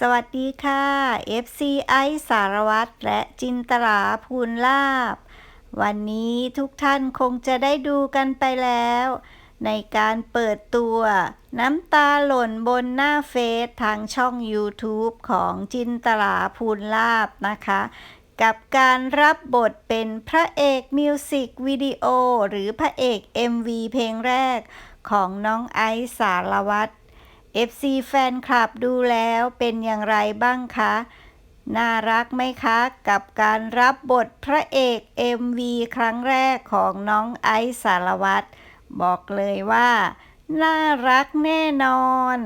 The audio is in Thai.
สวัสดีค่ะ FC ไอสารวัตรและจินตราภูลลาบ วันนี้ทุกท่านคงจะได้ดูกันไปแล้ว ในการเปิดตัว น้ำตาหล่นบนหน้าเฟซทางช่อง YouTube ของจินตราภูลลาบนะคะ กับการรับบทเป็นพระเอกมิวสิกวิดีโอหรือพระเอก MV เพลงแรกของน้องไอซ์สารวัตร FC แฟนคลับดูแล้วเป็นอย่างไรบ้างคะ น่ารักไหมคะกับการรับบทพระเอก MV ครั้งแรกของน้องไอซ์สารวัตรบอกเลยว่า น่ารักแน่นอน